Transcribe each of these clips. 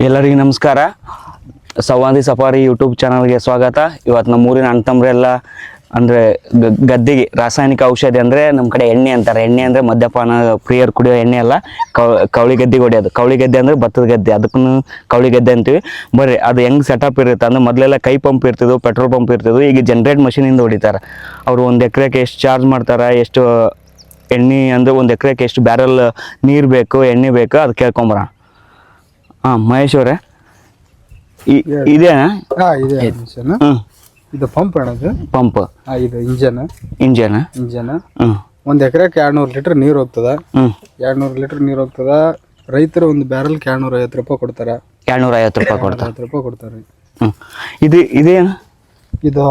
ಎಲ್ಲರಿಗೂ ನಮಸ್ಕಾರ. ಸವಾದಿ safari YouTube ಚಾನಲ್ಗೆ ಸ್ವಾಗತ. ಇವತ್ತು ನಮ್ಮೂರಿನ ಅಣ್ತಂಬ್ರೆಲ್ಲ ಅಂದರೆ ಗದ್ದೆಗೆ ರಾಸಾಯನಿಕ ಔಷಧಿ ಅಂದರೆ ನಮ್ಮ ಕಡೆ ಎಣ್ಣೆ ಅಂತಾರೆ. ಎಣ್ಣೆ ಅಂದರೆ ಮದ್ಯಪಾನ, ಪ್ರಿಯರ್ ಕುಡಿಯೋ ಎಣ್ಣೆ ಅಲ್ಲ. ಕವ್- ಕವಳಿ ಗದ್ದೆಗೆ ಹೊಡೆಯೋದು. ಕವಳಿ ಗದ್ದೆ ಅಂದರೆ ಭತ್ತದ ಗದ್ದೆ. ಅದಕ್ಕೂ ಕವಳಿ ಗದ್ದೆ ಅಂತೀವಿ. ಬರ್ರಿ, ಅದು ಹೆಂಗೆ ಸೆಟಪ್ ಇರುತ್ತೆ ಅಂದ್ರೆ ಮೊದಲೆಲ್ಲ ಕೈ ಪಂಪ್ ಇರ್ತಿದ್ವು ಪೆಟ್ರೋಲ್ ಪಂಪ್ ಇರ್ತಿದ್ವು, ಈಗ ಜನ್ರೇಟ್ ಮಷೀನಿಂದ ಹೊಡಿತಾರೆ. ಅವರು ಒಂದು ಎಕರೆಗೆ ಎಷ್ಟು ಚಾರ್ಜ್ ಮಾಡ್ತಾರೆ, ಎಷ್ಟು ಎಣ್ಣೆ ಅಂದರೆ ಒಂದು ಎಕರೆಗೆ ಎಷ್ಟು ಬ್ಯಾರಲ್ ನೀರು ಬೇಕು, ಎಣ್ಣೆ ಬೇಕು ಅದು ಕೇಳ್ಕೊಂಬರ ಹಾಂ ಮಹೇಶ್ ಅವರೇ. ಇದೇನಾ? ಹಾ ಇದೆ. ಮಿಷನ್ ಇದು ಪಂಪ್ ಅಣ್ಣದು ಪಂಪ್ ಹಾ ಇದು ಇಂಜನ್ ಇಂಜನ್ ಇಂಜನ್ ಒಂದು ಒಂದ್ ಎಕರೆಗೆ ಎರಡ್ನೂರು ಲೀಟರ್ ನೀರು ಹೋಗ್ತದ. ಹ್ಞೂ ಎರಡ್ನೂರು ಲೀಟರ್ ನೀರು ಹೋಗ್ತದ. ರೈತರು ಒಂದು ಬ್ಯಾರಲ್ ಎರಡ್ನೂರ ಐವತ್ತು ರೂಪಾಯಿ ಕೊಡ್ತಾರ. ಎರಡ್ನೂರ ಐವತ್ತು ರೂಪಾಯಿ ಕೊಡ್ತಾರೆ. ಐವತ್ತು ರೂಪಾಯಿ ಕೊಡ್ತಾರೆ. ಹ್ಞೂ ಇದು ಇದೇನು? ಇದು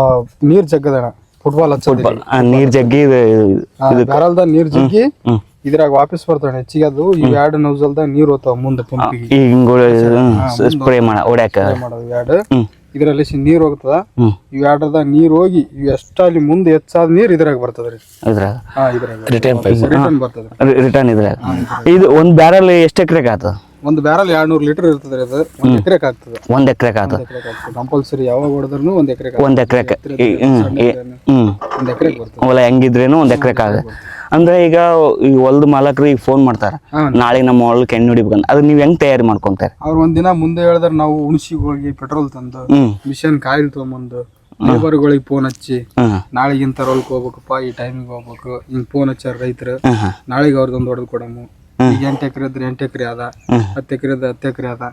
ನೀರ್ ಜಗ್ಗದಣ ಫುಟ್ಬಾಲ್ ಹಚ್ಚ ನೀರು ನೀರ್ ಜಗ್ಗಿ ಇದು ಇದು- ಬ್ಯಾರಲ್ದ ನೀರ್ ಜಗ್ಗಿ ಹ್ಞೂ ಇದ್ರಾಗ ವಾಪಸ್ ಬರ್ತಾವೆ ಹೆಚ್ಚಿಗೆ. ಅದು ಇವ್ ಎರಡು ನೌಸಲ್ದಾಗ ನೀರ್ ಹೋತಾವ ಮುಂದೆ ಪಂಪಿಗೆ ಈಗ ಸ್ಪ್ರೇ ಮಾಡ ಹೊಡ್ಯಾಕ. ಮಾಡೋದು ಎರಡು. ಇದ್ರಲ್ಲಿ ನೀರ್ ಹೋಗ್ತದ. ಇವ್ ಎರಡದ ನೀರ್ ಹೋಗಿ ಇವ್ ಎಷ್ಟ ಅಲ್ಲಿ ಮುಂದೆ ಹೆಚ್ಚಾದ ನೀರ್ ಇದ್ರಾಗ ಬರ್ತದ್ರಿ. ಇದ್ರಾಗ? ರಿಟರ್ನ್ ರಿಟರ್ನ್ ಬರ್ತದ ರಿಟರ್ನ್ ಇದ್ರಾಗ. ಇದು ಒಂದ್ ಬ್ಯಾರಲ್ ಎಷ್ಟು ಎಕರೆಗೆ ಆತದ ಒಂದು ಬ್ಯಾರಲ್ ಎರಡ್ನೂರು ಲೀಟರ್ ಇರ್ತದ್ರಿ ಅದು. ಒಂದ್ ಎಕರೆಕ್ ಆಗ್ತದೆ. ಒಂದು ಎಕರೆ ಕಂಪಲ್ಸರಿ ಯಾವಾಗ ಹೊಡೆದ್ರು ಒಂದ್ ಎಕರೆಕ್ ಒಂದ್ ಎಕರೆ ಒಂದ್ ಎಕರೆಕ್ ಹೊಲ ಹೆಂಗಿದ್ರೇನು ಒಂದ್ ಎಕರೆಗೆ ಆಗ. ಅಂದ್ರೆ ಈಗ ಈ ಹೊಲದ ಮಾಲಕರು ಈಗ ಫೋನ್ ಮಾಡ್ತಾರೆ. ನಾಳೆ ನಮ್ಮ ಹೊಲಕ್ಕೆ ಎಣ್ಣೆ ಹೊಡಿಬೇಕಂತ. ಅದು ನೀವು ಹೆಂಗ್ ತಯಾರಿ ಮಾಡ್ಕೊಂತಾರೆ? ಅವ್ರ ಒಂದಿನ ಮುಂದೆ ಹೇಳಿದ್ರೆ ನಾವು ಉಣಸಿಗೆ ಹೋಗಿ ಪೆಟ್ರೋಲ್ ತಂದು ಮಿಷನ್ ಕಾಯಿಲ್ ತಗೊಂಬಂದು ಲೇಬರ್ಗಳಿಗೆ ಫೋನ್ ಹಚ್ಚಿ ನಾಳೆ ಇಂತ ರೋಲ್ಕ್ ಹೊಲಕ್ಕೆ ಹೋಗ್ಬೇಕಪ್ಪ ಈ ಟೈಮಿಗೆ ಹೋಗ್ಬೇಕು. ಹಿಂಗ್ ಫೋನ್ ಹಚ್ಚಾರ ರೈತರು ನಾಳೆಗೆ ಅವ್ರದ್ದೊಂದು ಹೊಡೆದು ಕೊಡಮು. ಈಗ ಎಂಟು ಎಕರೆ ಇದ್ರೆ ಎಂಟು ಎಕರೆ ಅದ. ಹತ್ತು ಎಕರೆ ಇದ್ರೆ ಹತ್ತು ಎಕರೆ ಅದ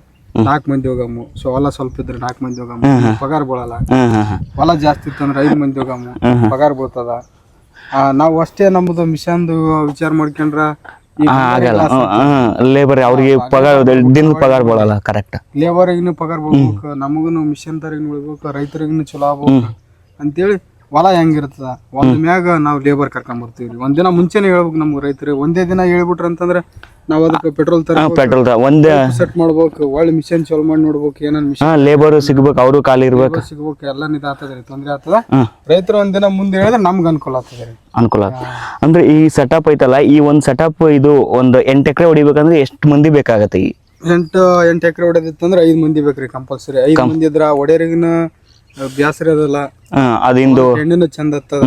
ನಾಲ್ಕು ಮಂದಿ ಹೋಗಮ್ಮು ಸೊ ಹೊಲ ಸ್ವಲ್ಪ ಇದ್ರೆ ನಾಲ್ಕು ಮಂದಿ ಹೋಗಮ್ಮು ಪಗಾರ ಬೀಳಲ್ಲ. ಹೊಲ ಜಾಸ್ತಿ ಇತ್ತಂದ್ರೆ ಐದು ಮಂದಿ ಹೋಗಮ್ಮು ಪಗಾರ ಬೀಳ್ತದ. ನಾವು ಅಷ್ಟೇ ನಮ್ಮದು ಮಿಷನ್ದು ವಿಚಾರ ಮಾಡ್ಕೊಂಡ್ರ ಆಗಲ್ಲ. ಲೇಬರ್ ಅವ್ರಿಗೆ ಪಗಾರ ದಿನದ ಪಗಾರ ಬೀಳಲ್ಲ ಕರೆಕ್ಟ್ ಲೇಬರ್ಗಿನ ಪಗಾರ ಬೀಳ್ಬೇಕು ನಮಗೂ ಮಿಷನ್ ತರಗಿನ ಉಳ್ಬೇಕು ರೈತರಿಗೂ ಚಲೋ ಆಗ್ಬೇಕು ಅಂತೇಳಿ ಹೊಲ ಹೆಂಗಿರ್ತದ? ಒಂದ್ ಮ್ಯಾಗ ನಾವು ಲೇಬರ್ ಕರ್ಕೊಂಡ್ ಬರ್ತೀವಿ ಒಂದಿನ ಮುಂಚೆನೆ ಹೇಳ್ಬೇಕು ನಮ್ಗೆ ರೈತರು ಒಂದೇ ದಿನ ಹೇಳ್ಬಿಟ್ರ ಅಂತಂದ್ರೆ ನಾವ್ ಅದಕ್ಕೆ ಪೆಟ್ರೋಲ್ ತರ ಪೆಟ್ರೋಲ್ ಒಂದೇ ಸೆಟ್ ಮಾಡ್ಬೇಕು ಒಳ್ಳೆ ಮಿಷನ್ ಚಲೋ ಮಾಡಿ ನೋಡ್ಬೇಕು ಏನನ್ ಮಿಷನ್ ಲೇಬರ್ ಸಿಗ್ಬೇಕು ಅವರು ಖಾಲಿ ಇರ್ಬೇಕು. ಸಿಗ್ಬೇಕು ಎಲ್ಲ ನಿದ ಆಗ್ತದ್ರಿ ತೊಂದ್ರೆ ಆಗ್ತದ. ರೈತರು ರೈತರು ಒಂದಿನ ಮುಂದೆ ಹೇಳಿದ್ರೆ ನಮ್ಗೆ ಅನುಕೂಲ ಆಗ್ತದ್ರಿ ಅನುಕೂಲ. ಅಂದ್ರೆ ಈ ಸೆಟಪ್ ಐತಲ್ಲ ಈ ಒಂದ್ ಸೆಟಪ್ ಇದು ಒಂದು ಎಂಟು ಎಕರೆ ಹೊಡಿಬೇಕಂದ್ರೆ ಎಷ್ಟು ಮಂದಿ ಬೇಕಾಗತ್ತೆ ಈ? ಎಂಟು ಎಂಟು ಎಕರೆ ಹೊಡೆದಿತ್ತಂದ್ರೆ ಐದು ಮಂದಿ ಬೇಕ್ರಿ ಕಂಪಲ್ಸರಿ ಐದು ಮಂದಿ ಇದ್ರ ಒಡೆಯರಿಗಿನ ಬ್ಯಾಸರ ಅದಲ್ಲ ಅದಿಂದು. ಹೆಣ್ಣಿನ ಚಂದ ಹತ್ತದ.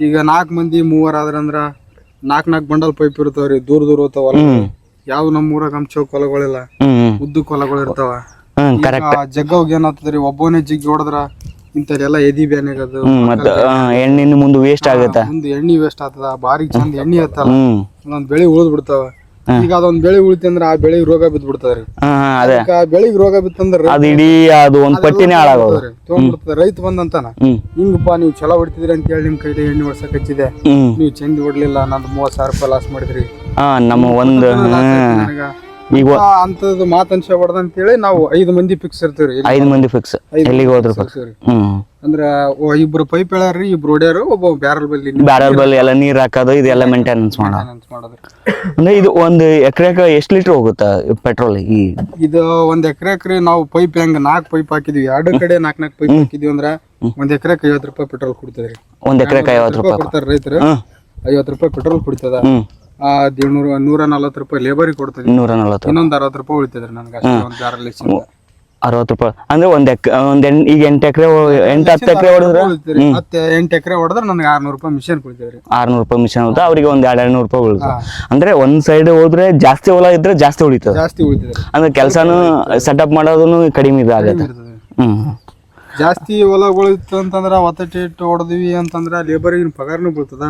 ಈಗ ನಾಲ್ಕು ಮಂದಿ ಮೂವರ್ ಆದ್ರಂದ್ರ ನಾಲ್ಕ್ ನಾಲ್ಕು ಬಂಡಲ್ ಪೈಪ್ ಇರ್ತಾವ್ರಿ ದೂರ ದೂರ ಹೋಗ್ತಾವ ಹ್ಮ್. ಯಾವ ನಮ್ಮ ಊರಾಗ ಹಂಚೋ ಕೊಲಗಳಿಲ್ಲ. ಉದ್ದ ಕೊಲಗಳು ಇರ್ತಾವ. ಜಗ್ಗವಾಗ ಏನಾಗ್ತದ್ರಿ? ಒಬ್ಬನೇ ಜಿಗ್ಗಿ ಹೊಡೆದ್ರ ಇಂಥದೆಲ್ಲ ಎದಿ ಬ್ಯಾನಾಗದು ಎಣ್ಣಿನ ಮುಂದೆ ವೇಸ್ಟ್ ಆಗತ್ತ? ಮುಂದೆ ಎಣ್ಣಿ ವೇಸ್ಟ್ ಆಗ್ತದ. ಬಾರಿ ಚಂದ ಎಣ್ಣಿ ಹತ್ತಲ್ಲ. ಒಂದೊಂದ್ ಬೆಳಿ ಉಳಿದ್ ಬಿಡ್ತಾವ. ಈಗ ಅದೊಂದ್ ಬೆಳಿ ಉಳಿತಂದ್ರ ಆ ಬೆಳಿಗ್ ರೋಗ ಬಿದ್ದ್ ಬಿಡ್ತದ್ರಿ ಅದೇ. ಬೆಳಿಗ್ ರೋಗ ಬಿತ್ತಂದ್ರ ಅದು ಇಡೀ ಅದು ಒಂದ್ ಪಟ್ಟಿನೇ ಹಾಳಾಗೋದು. ತಗೊಂಡ್ಬಿಡ್ತದ ರೈತ ಬಂದಂತಾನ ಹಿಂಗಪ್ಪ ನೀವು ಚಲೋ ಹೊಡಿತಿದ್ರಿ ಅಂತ ಹೇಳಿ ನಿಮ್ ಕೈಲಿ ಎಣ್ಣೆ ಹೊಡ್ಸಕ್ ಹಚ್ಚಿದೆ. ನೀವು ಚಂದ ಹೊಡ್ಲಿಲ್ಲ ನಂದು ಮೂವತ್ ಸಾವಿರ ರೂಪಾಯಿ ಲಾಸ್ ಮಾಡಿದ್ರಿ. ನಮ್ಮ ಒಂದು ಈಗ ಅಂತದ್ದು ಮಾತ್ ಅಂತ ಹೇಳಿ ನಾವು ಐದು ಮಂದಿ ಫಿಕ್ಸ್ ಇರ್ತೀವಿ ಐದು ಮಂದಿ ಫಿಕ್ಸ್ ಎಲ್ಲಿಗೆ ಹೋದ್ರು ಫಿಕ್ಸ್. ಹ್ಮ್. ಅಂದ್ರ ಒ- ಇಬ್ರು ಪೈಪ್ ಹೇಳಾರ್ರಿ ಇಬ್ರು ಹೊಡ್ಯಾರು ಒಬ್ಬ ಬ್ಯಾರಲ್ ಬಲ್ಲಿ ಬ್ಯಾರಲ್ ಬಲ್ ಎಲ್ಲ ನೀರ್ ಹಾಕೋದು ಇದೆಲ್ಲ ಮೇಂಟೆನೆನ್ಸ್ ಮಾಡೋದು. maintenance ಮಾಡೋದು. ಅಂದ್ರೆ ಇದು ಒಂದು ಎಕರೆಕ ಎಷ್ಟು ಲೀಟರ್ ಹೋಗುತ್ತಾ ಪೆಟ್ರೋಲ್ ಈ? ಇದು ಒಂದ್ ಎಕರೆಕ್ರಿ ನಾವು ಪೈಪ್ ಹೆಂಗ್ ನಾಲ್ಕು ಪೈಪ್ ಹಾಕಿದ್ವಿ. ಎರಡು ಕಡೆ ನಾಲ್ಕ್ ನಾಲ್ಕು ಪೈಪ್ ಹಾಕಿದ್ವಿ ಅಂದ್ರ ಒಂದ್ ಎಕರೆಕ್ ಐವತ್ತು ರೂಪಾಯಿ ಪೆಟ್ರೋಲ್ ಕುಡ್ತದ್ರಿ. ಒಂದ್ ಎಕರೆಕ ಐವತ್ತು ರೂಪಾಯಿ ಕೊಡ್ತಾರ ರೈತರು. ಹ್ಮ್. ಐವತ್ ರೂಪಾಯಿ ಪೆಟ್ರೋಲ್ ಕುಡಿತದ. ಹ್ಮ್. ಏಳ್ನೂರ ನೂರ ನಲ್ವತ್ತು ರೂಪಾಯಿ ಲೇಬರಿಗೆ ಕೊಡ್ತದೆ. ನೂರ ನಲ್ವತ್ತು ಇನ್ನೊಂದು ಅರವತ್ತು ರೂಪಾಯಿ ಉಳಿತದ್ರಿ ನನಗೆ ಅಷ್ಟೇ ಒಂದ್ ಅರವತ್ತು ರೂಪಾಯಿ. ಅಂದ್ರೆ ಒಂದ್ ಎಕ್ ಒಂದ್ ಈಗ ಎಂಟು ಎಕರೆ ಎಂಟು ಹತ್ತು ಎಕರೆ ಹೊಡೆದ್ರೆ? ಮತ್ತೆ ಎಂಟು ಎಕರೆ ಹೊಡೆದ್ರೆ ನನಗೆ ಆರ್ನೂರು ರೂಪಾಯಿ ಮಿಷನ್ ಕುಳಿತದ್ರಿ ಆರ್ನೂರು ರೂಪಾಯಿ ಮಿಷನ್ ಹೋಗುತ್ತೆ ಅವ್ರಿಗೆ ಒಂದ್ ಎರಡು ಎರಡ್ನೂರು ರೂಪಾಯಿ ಉಳಿತು ಅಂದ್ರೆ ಒಂದ್ ಸೈಡ್ ಹೋದ್ರೆ ಜಾಸ್ತಿ ಹೊಲ ಇದ್ರೆ ಜಾಸ್ತಿ ಉಳಿತದೆ. ಜಾಸ್ತಿ ಉಳಿತದ್ರಿ ಅಂದ್ರೆ ಕೆಲಸನು ಸೆಟಪ್ ಮಾಡೋದನ್ನು ಕಡಿಮೆ ಇದಾಗುತ್ತೆ. ಹ್ಮ್. ಜಾಸ್ತಿ ಹೊಲಗಳು ಇತ್ತು ಅಂತಂದ್ರ ಒತ್ತಟಿ ಇಟ್ಟು ಹೊಡೆದ್ವಿ ಅಂತಂದ್ರ ಲೇಬರ್ಗಿನ ಪಗಾರನು ಬೀಳ್ತದ.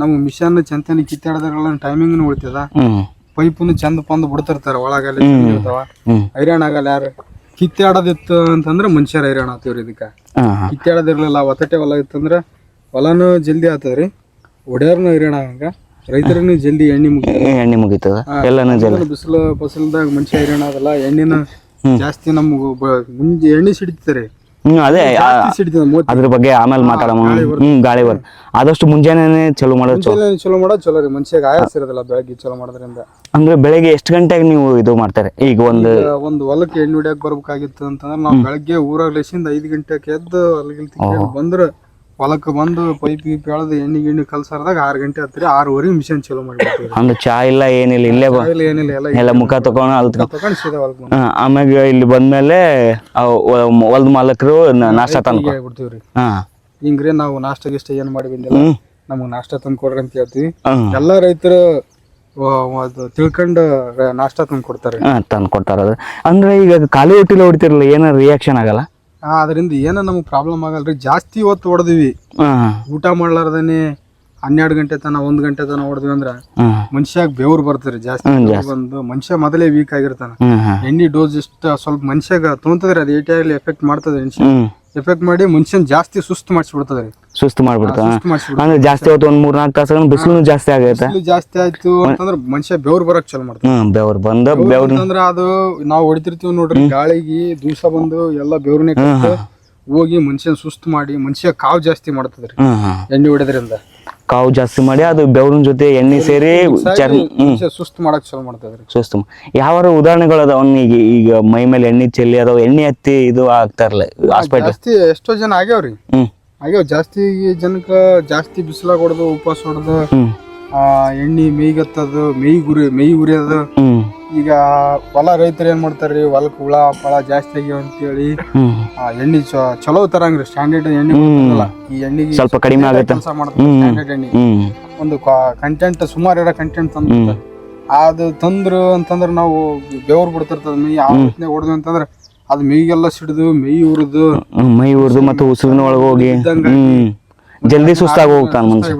ನಮ್ ಮಿಷನ್ ಚಂತನಿ ಕಿತ್ತಾಡದ್ರಲ್ಲ ಟೈಮಿಂಗ್ನು ಉಳಿತದ. ಪೈಪನ್ನು ಪೈಪ್ನು ಚಂದ ಪಂದ್ ಬಿಡ್ತಿರ್ತಾರ ಒಳಗಲ್ಲಿ ಇರ್ತಾವ. ಹೈರಾಣ ಆಗಲ್ಲ ಯಾರು. ಕಿತ್ತಾಡೋದಿತ್ತು ಅಂತಂದ್ರ ಮನುಷ್ಯರ ಹೈರಾಣ ಆಗ್ತೀವ್ರಿ ಇದಕ್ಕ. ಕಿತ್ತಾಡೋದಿರ್ಲಿಲ್ಲ ಒತ್ತಟೆ ಹೊಲ ಇತ್ತಂದ್ರ ಹೊಲನು ಜಲ್ದಿ ಆತದ್ರಿ. ಒಡೆಯರ್ನು ಹೈರಾಣ ಆಗಂಗ ರೈತರನ್ನು ಜಲ್ದಿ ಎಣ್ಣೆ ಮುಗಿ ಎಣ್ಣೆ ಮುಗೀತದ. ಎಲ್ಲಾನು ಜಲ್ದಿ. ಬಿಸಿಲು ಫಸಲ್ದಾಗ ಮನುಷ್ಯ ಹೈರಾಣ ಆಗಲ್ಲ ಎಣ್ಣೆನ ಜಾಸ್ತಿ ನಮ್ಗೆ ಮುಂಜೆ ಎಣ್ಣೆ ಸಿಡಿತಾರೆ ಹ್ಮ್ ಅದೇ ಅದ್ರ ಬಗ್ಗೆ ಆಮೇಲೆ ಮಾತಾಡೋಣ. ಹ್ಮ್ ಗಾಳಿ ಬರ್ ಆದಷ್ಟು ಮುಂಜಾನೆ ಚಲೋ ಮಾಡೋದು ಚಲೋ. ಚಲೋ ಮಾಡೋದು ಚಲೋ ರೀ ಮನುಷ್ಯಗೆ ಆಯಾಸ ಇರೋದಿಲ್ಲ ಬೆಳಗ್ಗೆ ಚಲೋ ಮಾಡೋದ್ರಿಂದ. ಅಂದ್ರೆ ಬೆಳಿಗ್ಗೆ ಎಷ್ಟು ಗಂಟೆಗೆ ನೀವು ಇದು ಮಾಡ್ತಾರೆ? ಈಗ ಒಂದು ಒಂದು ಹೊಲಕ್ಕೆ ಎಣ್ಣೆ ಹೊಡ್ಯಾಕ್ ಬರ್ಬೇಕಾಗಿತ್ತು ಅಂತಂದ್ರೆ ನಾವು ಬೆಳಗ್ಗೆ ಊರಾಗ ಲೆಸಿಂದ ಐದು ಗಂಟೆಗೆ ಎದ್ದು ಅಲ್ಲಿಗೆ ಬಂದ್ರ ಹೊಲಕ್ಕೆ ಬಂದು ಪೈಪ್ ಗೀಪ್ ಎಳ್ದು ಎಣ್ಣೆ ಗಿಣ್ಣೆ ಕಲ್ಸಾರ್ದಾಗ ಆರು ಗಂಟೆ ಹತ್ತಿರ ಆರೂವರೆಗೆ ಮಿಷನ್ ಚಲೋ ಮಾಡ್ಬಿಡ್ತೀವಿ ಹಂಗ ಚಾ ಇಲ್ಲ ಏನಿಲ್ಲ ಇಲ್ಲೇ ಬಾ. ಏನಿಲ್ಲ ಎಲ್ಲ ಎಲ್ಲ ಮುಖ ತಗೊಂಡು ಅಲ್ಲಿ ತಗೊಂಡ್- ತಗೊಂಡು ಸೀದಾ ಹೊಲಕ್ಕೆ ಬಂದು ಹಾ, ಆಮ್ಯಾಗ ಇಲ್ಲಿ ಬಂದ್ಮೇಲೆ ಹೊಲದ ಮಾಲಕರು ನಾಷ್ಟ ತಂದು ಹೇಳ್ಬಿಡ್ತೀವಿ ರೀ ಹಾ. ಹಿಂಗ್ರಿ ನಾವು ನಾಷ್ಟ ಗಿಷ್ಟ ಏನ್ ಮಾಡಿ ಬಂದಿಲ್ಲ ಹ್ಮ್. ನಮಗೆ ನಾಷ್ಟ ತಂದು ಕೊಡ್ರಿ ಅಂತ ಹೇಳ್ತೀವಿ. ಎಲ್ಲಾ ಎಲ್ಲ ರೈತರು ಅದು ತಿಳ್ಕೊಂಡು ರ- ನಾಷ್ಟ ತಂದು ಕೊಡ್ತಾರೆ ಹಾ ತಂದು ಕೊಡ್ತಾರ ಅದು. ಅಂದ್ರೆ ಈಗ ಖಾಲಿ ಹೊಟ್ಟಿಲ್ಲ ಹೊಡಿತಿರಲ್ಲ ಏನಾರ ರಿಯಾಕ್ಷನ್ ಆಗಲ್ಲ? ಅದರಿಂದ ಏನೋ ನಮಗೆ ಪ್ರಾಬ್ಲಮ್ ಆಗಲ್ರಿ? ಜಾಸ್ತಿ ಹೊತ್ತು ಹೊಡೆದಿವಿ. ಊಟ ಮಾಡ್ಲಾರ್ದೇನೆ ಹನ್ನೆರಡು ಗಂಟೆ ತನ ಒಂದ್ ಗಂಟೆ ತನ ಹೊಡೆದ್ವಿ ಅಂದ್ರ ಮನುಷ್ಯಾಗ ಬೆವ್ರು ಬರ್ತಾರೆ ಜಾಸ್ತಿ ಬಂದು. ಮನುಷ್ಯ ಮೊದಲೇ ವೀಕ್ ಆಗಿರ್ತಾನ. ಎಣ್ಣೆ ಡೋಸ್ ಇಷ್ಟ ಸ್ವಲ್ಪ ಮನುಷ್ಯಾಗ ತೊಂತದ್ರೆ ಅದು ಏಟಿ ಆಗಲಿ ಎಫೆಕ್ಟ್ ಮಾಡ್ತದೆ ಎಫೆಕ್ಟ್ ಮಾಡಿ ಮನುಷ್ಯನ್ ಜಾಸ್ತಿ ಸುಸ್ತು ಮಾಡಿಸ್ಬಿಡ್ತದೆ. ಸುಸ್ತು ಸುಸ್ತು ಅಂದ್ರೆ ಜಾಸ್ತಿ ಆಯ್ತು ಒಂದ್ ಮೂರ್ ನಾಲ್ಕು ತಾಸು ಬಿಸಿಲು ಜಾಸ್ತಿ ಆಗೈತೆ. ಬಿಸಿಲು ಜಾಸ್ತಿ ಆಯ್ತು ಅಂತಂದ್ರ ಮನುಷ್ಯ ಬೆವ್ರು ಬರಕ್ ಚಾಲು ಮಾಡ್ತಾನೆ. ಹ್ಮ್ ಬೆವ್ರು ಬಂದು ಬೆವ್ರು ಅಂತಂದ್ರ ಅದು ನಾವು ಹೊಡಿತಿರ್ತೀವಿ ನೋಡ್ರಿ ಗಾಳಿಗೆ ದಿವಸ ಬಂದು ಎಲ್ಲ ಬೆವ್ರನ್ನೇ ಕಟ್ಟು ಹೋಗಿ ಮನುಷ್ಯನ್ ಸುಸ್ತು ಮಾಡಿ ಮನುಷ್ಯ ಕಾವ್ ಜಾಸ್ತಿ ಮಾಡ್ತದ್ರಿ ಹ್ಮ್ ಹ್ಮ್. ಎಣ್ಣೆ ಹೊಡೆದ್ರಿಂದ. ಕಾವು ಜಾಸ್ತಿ ಮಾಡಿ ಅದು ಬೆವರಿನ ಜೊತೆ ಎಣ್ಣೆ ಸೇರಿ ಚರ್ಮ ಸುಸ್ತು ಮಾಡಕ್ ಚಲೋ ಮಾಡ್ತದ್ರಿ. ಸುಸ್ತು ಯಾವ ಉದಾಹರಣೆಗಳು ಅದಾವ ಈಗ ಈಗ ಮೈ ಮೇಲೆ ಎಣ್ಣೆ ಚೆಲ್ಲಿ ಅದಾವ ಎಣ್ಣೆ ಹತ್ತಿ ಇದು ಆಗ್ತಾರಲ್ಲ ಹಾಸ್ಪಿಟಲ್ ಜಾಸ್ತಿ ಎಷ್ಟೋ ಜನ ಆಗ್ಯಾವ್ರಿ. ಹ್ಮ್. ಆಗ್ಯಾವ ಜಾಸ್ತಿ ಜನಕ್ಕ ಜಾಸ್ತಿ ಬಿಸಿಲಾಗ ಹೊಡೆದು ಉಪವಾಸ ಹೊಡೆದು ಎಣ್ಣೆ ಮೇಯ್ಗತ್ತದು ಮೇಯ್ ಗುರಿ ಮೇಯ್ ಉರಿಯೋದು. ಈಗ ಹೊಲ ರೈತರು ಏನ್ ಮಾಡ್ತಾರ್ರಿ ಹೊಲಕ್ ಹುಳ ಫಳ ಜಾಸ್ತಿ ಆಗ್ಯಾವ ಅಂತೇಳಿ ಹೇಳಿ ಆ ಎಣ್ಣೆ ಚ- ಚಲೋ ತರಂಗ್ರಿ. ಸ್ಟ್ಯಾಂಡರ್ಡ್ ಎಣ್ಣೆ ಈ ಎಣ್ಣೆಗೆ ಸ್ವಲ್ಪ ಕಡಿಮೆ ಆಗುತ್ತೆ. ಕೆಲಸ ಮಾಡ್ತಾರೆ ಸ್ಟ್ಯಾಂಡರ್ಡ್ ಎಣ್ಣೆ. ಹ್ಮ್. ಒಂದು ಕಂಟೆಂಟ್ ಸುಮಾರು ಇರೋ ಕಂಟೆಂಟ್ ತಂದು ಅದು ತಂದ್ರು ಅಂತಂದ್ರೆ ನಾವು ಬೆವರು ಬಿಡ್ತಿರ್ತದ ಮೈ ಯಾವ ರೀತಿ ಹೊಡೆದ್ವಿ ಅಂತಂದ್ರೆ ಅದು ಮೇಯ್ಗೆಲ್ಲ ಸಿಡಿದು ಮೇಯ್ ಉರಿದು. ಹ್ಮ್, ಮೈ ಉರಿದು ಮತ್ತೆ ಉಸಿರಿನ ಒಳಗೆ ಹೋಗಿ ಹ್ಮ್. ಜಲ್ದಿ ಸುಸ್ತಾಗಿ ಹೋಗ್ತಾನ ಮನುಷ್ಯ.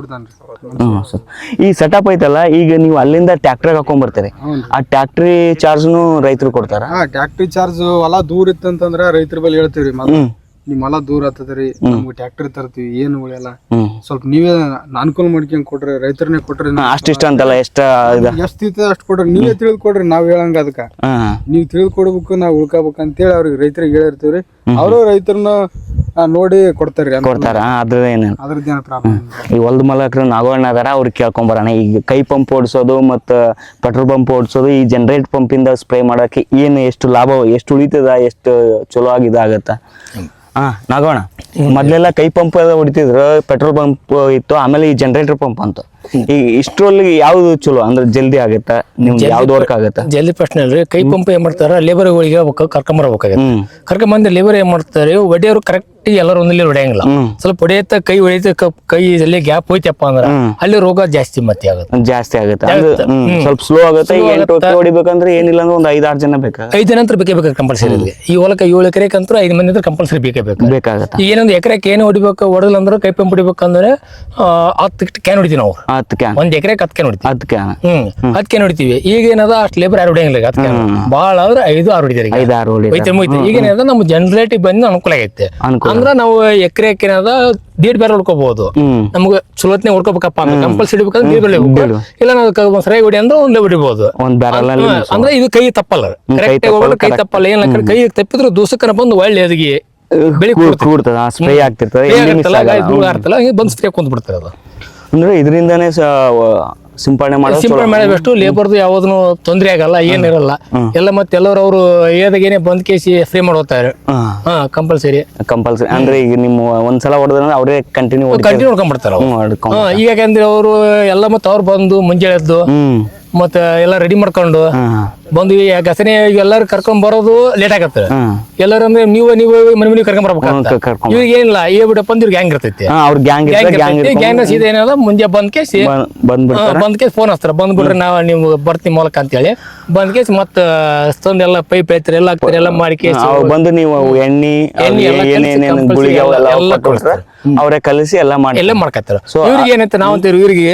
ಹ್ಮ್ ಸರ್. ಈ ಸೆಟಪ್ ಐತಲ್ಲ ಈಗ ನೀವು ಅಲ್ಲಿಂದ ಟ್ಯಾಕ್ಟ್ರಿಗೆ ಹಾಕೊಂಡ್ ಬರ್ತೀರಿ. ಆ ಟ್ಯಾಕ್ಟ್ರಿ ಚಾರ್ಜ್ನು ರೈತರು ಕೊಡ್ತಾರ? ಹಾ ಟ್ಯಾಕ್ಟ್ರಿ ಚಾರ್ಜ್ ಹೊಲ ದೂರ ಇತ್ತಂತಂದ್ರ ರೈತರ ಬಳಿ ಹೇಳ್ತೀವ್ರಿ ನಿಮ್ ಹೊಲ ದೂರ ಆತದ್ರಿ ನಮ್ಗೆ ಟ್ಯಾಕ್ಟರ್ ತರ್ತೀವಿ ಏನು ಉಳಿಯಲ್ಲ. ಸ್ವಲ್ಪ ನೀವೇ ಅನುಕೂಲ ಮಾಡ್ಕೊಂಡ್ ಕೊಡ್ರಿ ರೈತರನ್ನೇ ಕೊಟ್ರಿ ಅಷ್ಟಿಷ್ಟ ಅಂತಲ್ಲ ಎಷ್ಟ ಇದ? ಎಷ್ಟ್ ಇರ್ತದೆ ಅಷ್ಟ್ ಕೊಡ್ರಿ. ನೀವೇ ತಿಳಿದ್ ಕೊಡ್ರಿ ನಾವ್ ಹೇಳಂಗ ಅದಕ್ಕ. ನೀವ್ ತಿಳಿದ್ ಕೊಡ್ಬೇಕು ನಾವ್ ಉಳ್ಕೋಬೇಕು ಅಂತೇಳಿ ಅವ್ರಿಗೆ ರೈತರಿಗೆ ಹೇಳಿರ್ತೀವ್ರಿ ಅವರು ರೈತರನ್ನ ಆ, ನೋಡಿ ಕೊಡ್ತಾರ್ರಿ ಅಂತ. ಕೊಡ್ತಾರ? ಅದ್ರ ಏನೇನು ಅದ್ರದ್ದೇನ ಪ್ರಾಬ್ಲಮ್ ಈ ಹೊಲ್ದ ಮಲಕರು ನಾಗವಣ್ಣ ಅದಾರ ಅವ್ರಿಗೆ ಕೇಳ್ಕೊಂಬರೋಣ. ಈಗ ಕೈ ಪಂಪ್ ಓಡಿಸೋದು ಮತ್ತು ಪೆಟ್ರೋಲ್ ಪಂಪ್ ಓಡಿಸೋದು ಈ ಜನರೇಟ್ ಪಂಪಿಂದ ಸ್ಪ್ರೇ ಮಾಡೋಕೆ ಏನು ಎಷ್ಟು ಲಾಭ ಎಷ್ಟು ಉಳಿತದ ಎಷ್ಟು ಚಲೋ ಆಗಿ ಇದಾಗತ್ತ ಹಾ ನಾಗವಣ ಮೊದ್ಲೆಲ್ಲ ಕೈ ಪಂಪ್ ಹೊಡಿತಿದ್ರು ಪೆಟ್ರೋಲ್ ಪಂಪ್ ಇತ್ತು ಆಮೇಲೆ ಈ ಜನರೇಟರ್ ಪಂಪ್ ಅಂತ ಈ ಇಷ್ಟ್ರಲ್ಲಿ ಯಾವ್ದು ಚಲೋ ಅಂದ್ರೆ ಜಲ್ದಿ ಆಗತ್ತ? ನಿಮ್ಗೆ ಯಾವ್ದು ವರ್ಕ್ ಆಗತ್ತ? ಜಲ್ದಿ ಪ್ರಶ್ನೆ ಕೈ ಪಂಪ್ ಏನ್ ಮಾಡ್ತಾರ? ಲೇಬರ್ಗಳಿಗೆ ಕರ್ಕೊಂಬರ್ಬೇಕಾಗತ್ತೆ ಹ್ಮ್. ಕರ್ಕೊಂಬಂದು ಲೇಬರ್ ಏನ್ ಮಾಡ್ತಾರೆ? ಹೊಡೆಯೋರು ಕರೆಕ್ಟ್ ಎಲ್ಲರೂ ಒಂದಲ್ಲಿ ಹೊಡೆಯಂಗಿಲ್ಲ. ಸ್ವಲ್ಪ ಹೊಡೆಯುತ್ತ ಕೈ ಹೊಡೆಯುತ್ತ ಕ- ಅಲ್ಲಿ ಗ್ಯಾಪ್ ಹೋಯ್ತಪ್ಪ ಅಂದ್ರ ಅಲ್ಲಿ ರೋಗ ಜಾಸ್ತಿ ಮತ್ತೆ ಆಗುತ್ತೆ. ಜಾಸ್ತಿ ಆಗುತ್ತೆ. ಸ್ವಲ್ಪ ಸ್ಲೋ ಆಗುತ್ತೆ. ಹೊಡಿಬೇಕಂದ್ರೆ ಏನಿಲ್ಲ ಅಂದ್ರೆ ಒಂದು ಐದಾರು ಜನ ಬೇಕಾ? ಐದು ಜನ ಅಂತ ಬೇಕೇ ಬೇಕು ಕಂಪಲ್ಸರಿ ಈ ಹೊಲಕ್ಕೆ ಏಳು ಎಕರೆಗೆ ಅಂತೂ ಐದು ಮಂದಿ ಅಂದ್ರೆ ಕಂಪಲ್ಸರಿ ಬೇಕೇ ಬೇಕು? ಬೇಕಾಗುತ್ತೆ? ಏನೊಂದು ಎಕರೆಗೆ ಏನು ಹೊಡಿಬೇಕು ಹೊಡೆದಿಲ್ಲ ಅಂದ್ರೆ ಕೈ ಪಂಪ್ ಹೊಡಿಬೇಕಂದ್ರೆ ಹತ್ತು ಕ್ಯಾನ್ ಹೊಡಿತೀವಿ ನಾವು. ಹತ್ತು ಕ್ಯಾನ್ ಒಂದ್ ಎಕರೆಗೆ ಹತ್ತು ಕ್ಯಾನ್ ಹೊಡಿತೀವಿ. ಹತ್ತು ಕ್ಯಾನ್ ಹ್ಮ್ ಹತ್ತು ಕ್ಯಾನ್ ಹೊಡಿತೀವಿ. ಈಗ ಏನದ ಅಷ್ಟು ಲೇಬರ್ ಯಾರು ಹೊಡಿಯಂಗಿಲ್ಲ ಹತ್ತು ಕ್ಯಾನ್ ಬಹಳ ಆದ್ರೆ ಐದು ಆರು ಹೊಡಿತಾರೆ ಹೋಯ್ತು ಮುಯ್ತು ಈಗ ಏನದ ನಮ್ಮ ಜನರೇಟಿ ಬಂದು ಅನುಕೂಲ ಆಗೈತೆ. ಅನುಕೂಲ ಅಂದ್ರ ನಾವು ಎಕರೆ ಏನದ ದೀಡ್ ಬೇರೆ ಹೊಡ್ಕೋಬಹುದು ನಮ್ಗೆ ಚಲೋತ್ನೆ ಹೊಡ್ಕೋಬೇಕಪ್ಪ ಅಂದ್ರೆ ಕಂಪಲ್ಸರಿ ಹಿಡಿಬೇಕಂದ್ರೆ ದೀಡ್ ಬೇರೆ ಇಲ್ಲ ನಾವು ಸರಿಯಾಗಿ ಹೊಡಿ ಅಂದ್ರೆ ಒಂದೇ ಹೊಡಿಬಹುದು ಅಂದ್ರೆ ಇದು ಕೈ ತಪ್ಪಲ್ಲ. ಕರೆಕ್ಟ್ ತಪ್ಪಲ್ಲ, ಕೈ ತಪ್ಪಲ್ಲ. ಏನ್ ಕೈ ತಪ್ಪಿದ್ರು ದೂಸಕ್ಕನ ಬಂದು ಒಳ್ಳೆ ಅದಕ್ಕೆ ಸ್ಪ್ರೇ ಆಗ್ತಿರ್ತದೆ ಬಂದು ಸ್ಪ್ರೇ ಕುಂತ್ ಬಿಡ್ತಾರೆ ಅದು. ಅಂದ್ರೆ ಇದರಿಂದಾನೇ ಸಿಂಪಡಣೆ ಮಾಡೋದು ಸಿಂಪಡಣೆ ಮಾಡಬೇಕು ಲೇಬರ್ದು ಯಾವ್ದು ತೊಂದ್ರೆ ಆಗಲ್ಲ ಏನಿರಲ್ಲ. ಎಲ್ಲ ಮತ್ತೆ ಎಲ್ಲರೂ ಅವರು ಏದಾಗೇನೆ ಬಂದ್ ಕೇಸಿ ಫ್ರೀ ಮಾಡೋತಾರೆ ಹಾ. ಕಂಪಲ್ಸರಿ ಕಂಪಲ್ಸರಿ ಅಂದ್ರೆ ಈಗ ನಿಮ್ಮ ಒಂದ್ಸಲ ಹೊಡೆದ್ರೆ ಅವರೇ ಕಂಟಿನ್ಯೂ ಕಂಟಿನ್ಯೂ ಹೊಡ್ಕೊಂಡ್ಬಿಡ್ತಾರೆ ಈಗ ಯಾಕಂದ್ರೆ ಅವರು ಎಲ್ಲ ಮತ್ತೆ ಅವ್ರು ಬಂದು ಮುಂಜಾನೆ ಎದ್ದು ಮತ್ತೆ ಎಲ್ಲ ರೆಡಿ ಮಾಡ್ಕೊಂಡು ಬಂದ್ವಿ. ಬಂದು ಗಸನೆ ಎಲ್ಲರೂ ಕರ್ಕೊಂಡ್ ಬರೋದು ಲೇಟ್ ಆಗತ್ತೆ. ಎಲ್ಲರೂ ಅಂದ್ರೆ ನೀವು ನೀವು ಮನೆ ಮನೆ ಕರ್ಕೊಂಡ್ ಬರ್ಬೇಕು ಇವ್ರಿಗೆ ಏನಿಲ್ಲ ಏ ಬಿಡಪ್ಪ ಅಂದ್ರೆ ಗ್ಯಾಂಗ್ ಇರ್ತೈತಿ. ಗ್ಯಾಂಗ್ ಸೀದ ಗ್ಯಾಂಗ್ ಮುಂದೆ ಬಂದ್ ಕೇಸಿ. ಬಂದ್ ಕೇಸ್ ಫೋನ್ ಹಚ್ತಾರ. ಬಂದ್ ಬಿಡ್ರಿ ನಾವು ನೀವು ಬರ್ತೀವಿ ಮೂಲಕ ಅಂತೇಳಿ. ಬಂದ್ ಕೇಸ್ ಮತ್ತ ತಂದೆಲ್ಲ ಪೈಪ್ ಐತ್ರಿ ಎಲ್ಲ ಹಾಕ್ತಾರೆ ಎಲ್ಲ ಮಾಡಿ ಕೇಸಿ. ಬಂದು ನೀವು ಎಣ್ಣಿ ಎಲ್ಲ ಎಲ್ಲ- ಎಲ್ಲ ಅವರೇ ಕಲಿಸಿ ಎಲ್ಲ ಮಾಡಿ ಎಲ್ಲ ಮಾಡ್ಕತ್ತಾರ. ಇವ್ರಿಗೆ ಏನೈತೆ ನಾವು ಅಂತೀವಿ ಇವ್ರಿಗೆ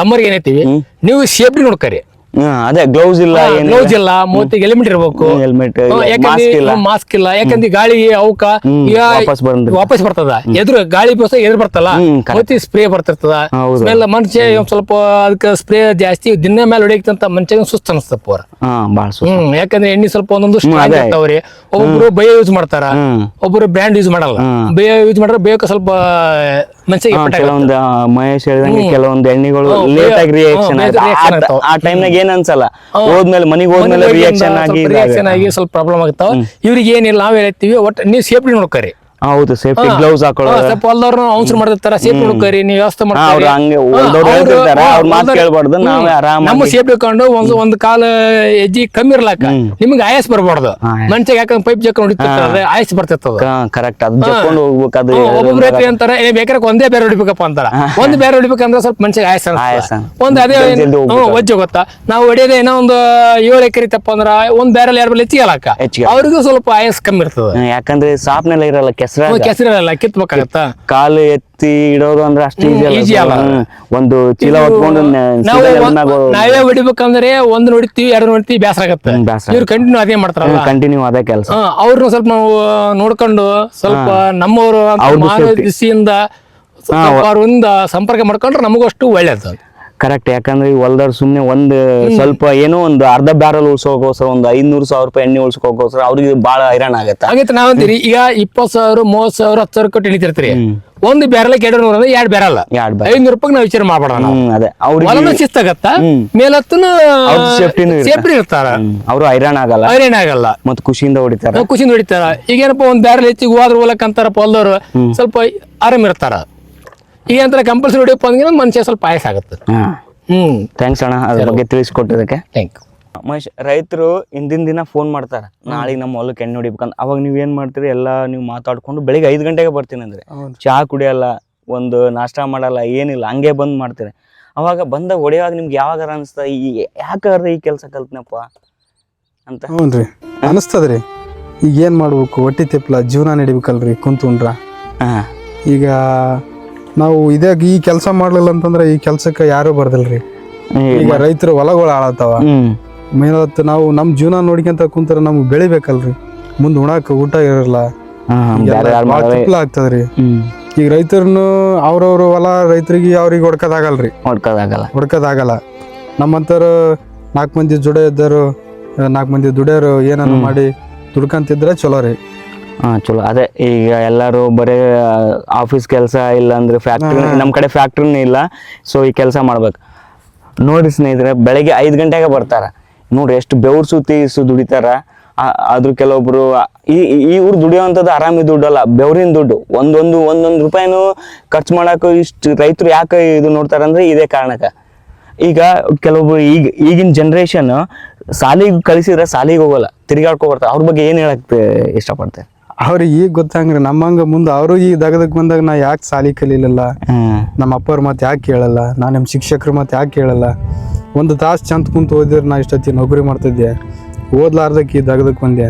ತಮ್ಮರಿಗೆ ಏನೈತಿವಿ ನೀವು ಸೇಫ್ಟಿ ನೋಡ್ಕರಿ. ಅದೇ ಗ್ಲೌಸ್ ಇಲ್ಲ ಗ್ಲೌಸ್ ಇಲ್ಲ ಮೂವತ್ತಿಗೆ ಹೆಲ್ಮೆಟ್ ಇರಬೇಕು. ಹೆಲ್ಮೆಟ್ ಮಾಸ್ಕ್ ಇಲ್ಲ. ಯಾಕಂದ್ರೆ ಗಾಳಿ ಅವಕ ವಾಪಸ್ ಬರ್ತದ. ಎದುರು ಗಾಳಿ ಬಸ್ ಎದುರು ಬರ್ತಲ್ಲ. ಮೂತಿ ಸ್ಪ್ರೇ ಬರ್ತಿರ್ತದ. ಸ್ಮೆಲ್ ಮನುಷ್ಯ ಸ್ವಲ್ಪ ಅದಕ್ಕೆ ಸ್ಪ್ರೇ ಜಾಸ್ತಿ ದಿನ ಮೇಲೆ ಹೊಡಿಯಂತ ಮನುಷ್ಯ ಸುಸ್ತ ಅನಿಸ್ತಪ್ಪ ಹ್ಮ್ ಯಾಕಂದ್ರೆ ಎಣ್ಣೆ ಸ್ವಲ್ಪ ಒಂದೊಂದು ಸ್ಟ್ರಾಂಗ್. ಇರ್ತಾವ್ರಿ. ಒಬ್ಬೊಬ್ರು ಬಯೋ ಯೂಸ್ ಮಾಡ್ತಾರ. ಒಬ್ಬರು ಬ್ರ್ಯಾಂಡ್ ಯೂಸ್ ಮಾಡಲ್ಲ. ಬಯೋ ಯೂಸ್ ಮಾಡ್ರೆ ಬೇಕ ಸ್ವಲ್ಪ ಕೆಲವೊಂದು ಮಹೇಶ್ ಹೇಳಿದಂಗೆ ಕೆಲವೊಂದು ಎಣ್ಣೆಗಳು ಲೇಟ್ ಆಗಿ ರಿಯಾಕ್ಷನ್ ಆ. ಆ ಟೈಮ್ನಾಗ ಏನ್ ಅನ್ಸಲ್ಲ? ಹೋದ್ಮೇಲೆ ಮನಿಗ್ ಹೋದ್ಮೇಲೆ ರಿಯಾಕ್ಷನ್ ಆಗಿ ರಿಯಾಕ್ಷನ್ ಆಗಿ ಸ್ವಲ್ಪ ಪ್ರಾಬ್ಲಮ್ ಆಗ್ತಾವ ಇವ್ರಿಗೆ ಏನಿಲ್ಲ ನಾವ್ ಹೇಳ್ತೀವಿ ಒಟ್ಟು ನೀವು ಸೇಫ್ಟಿ ನೋಡ್ಕರಿ. ಹೌದು ಸೇಫ್ಟಿ ಗ್ಲೌಸ್ ಹಾಕೊಳ್ಳೋದು. ಸ್ವಲ್ಪ ಹೊಲ್ದವ್ರು ಅವಸರ ಮಾಡ್ತಿರ್ತಾರ ಸೇಫ್ಟಿ ನೀವು ವ್ಯವಸ್ಥೆ ಅವ್ರು ಮಾಡ್ತಾರೆ ಹಂಗೆ ಹೊಲ್ದವ್ರು ಹೇಳ್ತಿರ್ತಾರೆ ಅವ್ರ ಮಾತು ಕೇಳ್ಬಾರ್ದು ನಾವೇ ಆರಾಮ ನಮ್ಮ ಸೇಫ್ಟಿ ಕೊಂಡು ಒಂದು ಒಂದು ಕಾಲ ಹೆಜ್ಜೆ ಕಮ್ಮಿ ಇರ್ಲಾಕ ನಿಮ್ಗೆ ಆಯಸ್ ಬರಬಾರ್ದು. ಮನುಷ್ಯ ಯಾಕಂದ್ರೆ ಪೈಪ್ ಜಕ್ಕ ಹೊಡಿತಿರ್ತಾರೆ ಆಯಸ್ ಬರ್ತಿರ್ತದ ಕರೆಕ್ಟ್ ಅದು ಜಕ್ಕೊಂಡು ಹೋಗ್ಬೇಕು ಅದು ಒಬ್ಬೊಬ್ರು ಅಂತಾರೆ ಏ ಬೇಕಾದ್ರೆ ಒಂದೇ ಬೇರೆ ಹೊಡಿಬೇಕಪ್ಪ ಅಂತಾರ. ಒಂದ್ ಬೇರೆ ಹೊಡಿಬೇಕಂದ್ರೆ ಸ್ವಲ್ಪ ಮನುಷ್ಯ ಆಯಸ್ ಒಂದ್ ಅದೇ ವಜ್ಜೆ ಗೊತ್ತಾ? ನಾವು ಹೊಡಿಯೋದೇ ಏನೋ ಒಂದು ಏಳು ಎಕರೆ ತಪ್ಪ ಅಂದ್ರ ಒಂದ್ ಬೇರೆ ಎರಡು ಹೆಚ್ಚಿಗೆ ಹೆಚ್ಚಿಗೆ. ಅವ್ರಿಗೂ ಸ್ವಲ್ಪ ಆಯಸ್ ಕಮ್ಮಿ ಇರ್ತದ. ಯಾಕಂದ್ರೆ ಸಾಪ್ನೆಲ್ಲ ಇರಲ್ಲ ಕೆಸರ ಕೆಸರಲ್ಲ ಕಿತ್ಬೇಕಾಗತ್ತ? ಕಾಲು ಎತ್ತಿ ಇಡೋದು ಅಂದ್ರೆ ಅಷ್ಟು ಈಜಿ ಅಲ್ಲ. ಒಂದು ಚೀಲ ಹೊತ್ಕೊಂಡು ನಾವು ಒಂದ್- ಹೊಡಿಬೇಕಂದ್ರೆ ಒಂದ್ ನೋಡ್ತೀವಿ ಎರಡು ನೋಡ್ತೀವಿ ಬೇಸರ ಆಗತ್ತೆ. ಇವ್ರು ಕಂಟಿನ್ಯೂ ಅದೇ ಮಾಡ್ತಾರಲ್ಲ. ಕಂಟಿನ್ಯೂ ಅದೇ ಕೆಲಸ. ಅವ್ರನ್ನ ಸ್ವಲ್ಪ ನಾವು ನೋಡ್ಕೊಂಡು ಸ್ವಲ್ಪ ನಮ್ಮವರು ಅವ್ರಿಂದ ಸಂಪರ್ಕ ಮಾಡ್ಕೊಂಡ್ರೆ ನಮಗೂ ಅಷ್ಟು ಒಳ್ಳೇದು ಕರೆಕ್ಟ್ ಯಾಕಂದ್ರೆ ಈ ಹೊಲ್ದವ್ರು ಸುಮ್ನೆ ಒಂದ್ ಸ್ವಲ್ಪ ಏನೋ ಒಂದು ಅರ್ಧ ಬ್ಯಾರಲ್ ಉಳ್ಸೋಕೋಸ್ಕರ ಒಂದು ಐದ್ನೂರು ಸಾವಿರ ರೂಪಾಯಿ ಎಣ್ಣೆ ಉಳ್ಸ್ಕೋಕೋಸ್ಕರ ಅವ್ರಿಗೆ ಬಹಳ ಹೈರಾಣ ಆಗತ್ತ. ಹಾಗೈತೆ ನಾವಂತೀರಿ ಈಗ ಇಪ್ಪತ್ ಸಾವಿರ ಮೂವತ್ ಸಾವಿರ ಹತ್ತು ಸಾವಿರ ಕೊಟ್ಟು ಇಳಿತಿರ್ತೀರಿ. ಒಂದು ಬ್ಯಾರಲ್ ಎರಡು ನೂರ ಅಂದ್ರೆ ಎರಡು ಬ್ಯಾರಲ್ಲ ಎರಡ್ ಬ್ಯಾರಲ್. ಐದ್ನೂರು ರೂಪಾಯಿ ನಾವು ವಿಚಾರ ಮಾಡ್ಬೇಡ ಅದೇ. ಅವ್ರಿಗೆ ಶಿಸ್ತಾಗತ್ತ ಮೇಲತ್ತನ ಸೇಫ್ಟಿ ಇರ್ತಾರ. ಅವರು ಹೈರಾಣ ಆಗಲ್ಲ. ಹೈರಾಣ ಆಗಲ್ಲ. ಮತ್ತೆ ಖುಷಿಯಿಂದ ಹೊಡಿತಾರ. ಖುಷಿಯಿಂದ ಹೊಡಿತಾರ. ಈಗೇನಪ್ಪ ಒಂದ್ ಬ್ಯಾರಲ್ ಹೆಚ್ಚಿಗೆ ಹೋದ್ರ ಹೋಲಕ್ ಅಂತಾರಪ್ಪ ಹೊಲ್ದವ್ರು ಸ್ವಲ್ಪ ಆರಾಮ್ ಇರ್ತಾರ. ಈಗ ಅಂತರ ಕಂಪಲ್ಸರಿ ಹೊಡಿಯಪ್ಪ ಅಂದ್ರೆ ಮನುಷ್ಯ ಸ್ವಲ್ಪ ಪಾಯಸ ಆಗುತ್ತೆ. ಹಾ. ಹ್ಮ್. ಥ್ಯಾಂಕ್ಸ್ ಅಣ್ಣ ಅದ್ರ ಬಗ್ಗೆ ತಿಳಿಸ್ಕೊಟ್ಟಿದ್ದಕ್ಕೆ. ಥ್ಯಾಂಕ್ ಯು ಮಹೇಶ್ ರೈತರು ಹಿಂದಿನ ದಿನ ಫೋನ್ ಮಾಡ್ತಾರೆ. ನಾಳೆ ನಮ್ಮ ಹೊಲಕ್ಕೆ ಎಣ್ಣೆ ಹೊಡಿಬೇಕಂತ. ಅವಾಗ ನೀವ್ ಏನ್ ಮಾಡ್ತೀರಿ? ಎಲ್ಲ ನೀವು ಮಾತಾಡ್ಕೊಂಡು ಬೆಳಿಗ್ಗೆ ಐದು ಗಂಟೆಗೆ ಬರ್ತೀನಿ ಅಂದ್ರೆ. ಚಹಾ ಕುಡಿಯಲ್ಲ ಒಂದು ನಾಷ್ಟ ಮಾಡಲ್ಲ ಏನಿಲ್ಲ ಹಂಗೆ ಬಂದ್ ಮಾಡ್ತೀರಿ. ಅವಾಗ ಬಂದ ಹೊಡೆಯುವಾಗ ನಿಮ್ಗೆ ಯಾವಾಗ ಅನಿಸ್ತಾ ಈ ಯಾಕಾರ ಈ ಕೆಲಸ ಕಲ್ತ್ನಪ್ಪ ಅಂತ? ಹ್ಞೂ ಅನಿಸ್ತದ್ರಿ. ಈಗ ಏನು ಮಾಡ್ಬೇಕು? ಹೊಟ್ಟಿ ತಿಪ್ಪಲ ಜೀವನ ನಡಿಬೇಕಲ್ರಿ ಕುಂತುಂಡ್ರ ಹಾಂ. ಈಗ ನಾವು ಇದೇ ಈ ಕೆಲಸ ಮಾಡ್ಲಿಲ್ಲ ಅಂತಂದ್ರೆ ಈ ಕೆಲಸಕ್ಕೆ ಯಾರು ಬರ್ದಿಲ್ರಿ. ಈಗ ರೈತರು ಹೊಲಗಳು ಹಾಳಾತಾವ ಮೇನ್ ಮೇಲತ್ತು ನಾವು ನಮ್ ಜೀವನ ನೋಡ್ಕೊಂತ ಕುಂತರ ನಮ್ಗೆ ಬೆಳಿಬೇಕಲ್ರಿ. ಮುಂದೆ ಉಣಾಕ ಊಟ ಇರಲ್ಲ. ತಿಪ್ಪಲ ಆಗ್ತದ್ರಿ. ಈಗ ರೈತರನ್ನು ಅವ್ರವ್ರ ಹೊಲ ರೈತರಿಗೆ ಅವ್ರಿಗೆ ಹೊಡ್ಕೋದಾಗಲ್ರಿ. ಹೊಡ್ಕೋದಾಗಲ್ಲ. ಹೊಡ್ಕೋದಾಗಲ್ಲ. ನಮ್ಮಂತರು ನಾಲ್ಕು ಮಂದಿ ಜುಡ ಇದ್ದರು ನಾಲ್ಕು ಮಂದಿ ದುಡಿಯೋರು ಏನನ್ನ ಮಾಡಿ ದುಡ್ಕಂತಿದ್ರೆ ಚಲೋ ರೀ. ಹಾ ಚಲೋ. ಅದೇ ಈಗ ಎಲ್ಲರೂ ಬರೀ ಆಫೀಸ್ ಕೆಲಸ ಇಲ್ಲ ಅಂದ್ರೆ ಫ್ಯಾಕ್ಟ್ರಿ ನಮ್ಮ ಕಡೆ ಫ್ಯಾಕ್ಟ್ರಿನೇ ಇಲ್ಲ ಸೊ ಈ ಕೆಲಸ ಮಾಡ್ಬೇಕು. ನೋಡಿ ಸ್ನೇಹಿತರೆ ಬೆಳಗ್ಗೆ ಐದು ಗಂಟೆಗೆ ಬರ್ತಾರೆ. ನೋಡ್ರಿ ಎಷ್ಟು ಬೆವ್ರು ಸುತ್ತಿ ಸು ದುಡಿತಾರ. ಆದ್ರೂ ಕೆಲವೊಬ್ರು ಈ ಈ- ಊರು ದುಡಿಯೋವಂಥದ್ದು ಆರಾಮಿ ದುಡ್ಡಲ್ಲ ಬೆವರಿನ ದುಡ್ಡು. ಒಂದೊಂದು ಒಂದೊಂದು ರೂಪಾಯಿನೂ ಖರ್ಚು ಮಾಡಕ್ಕೆ ಇಷ್ಟು ರೈತರು ಯಾಕೆ ಇದು ನೋಡ್ತಾರೆ ಅಂದ್ರೆ ಇದೇ ಕಾರಣಕ್ಕೆ. ಈಗ ಕೆಲವೊಬ್ರು ಈಗ ಈಗಿನ ಜನ್ರೇಷನ್ ಸಾಲಿಗೆ ಕಳಿಸಿದ್ರೆ ಸಾಲಿಗೆ ಹೋಗಲ್ಲ ತಿರುಗಾಡ್ಕೊ ಬರ್ತಾರೆ. ಅವ್ರ ಬಗ್ಗೆ ಏನು ಹೇಳಕ್ ಇಷ್ಟಪಡ್ತಾರೆ ಅವ್ರಿಗೆ ಈಗ ಗೊತ್ತಂಗ್ರಿ ನಮ್ಮಂಗ ಮುಂದೆ ಅವರು ಈ ದಗದಕ್ಕೆ ಬಂದಾಗ ನಾ ಯಾಕೆ ಸಾಲಿ ಕಲೀಲಿಲ್ಲ? ನಮ್ಮ ಅಪ್ಪವ್ರ ಮತ್ತೆ ಯಾಕೆ ಕೇಳಲ್ಲ? ನಾ ನಿಮ್ಮ ಶಿಕ್ಷಕರು ಮತ್ತೆ ಯಾಕೆ ಕೇಳಲ್ಲ? ಒಂದು ತಾಸು ಚಂದ ಕುಂತು ಓದಿದ್ರೆ ನಾ ಇಷ್ಟೊತ್ತಿ ನೌಕರಿ ಮಾಡ್ತಿದ್ದೆ. ಓದ್ಲಾರ್ದಕ್ಕೆ ಈ ದಗದಕ್ಕೆ ಬಂದೆ.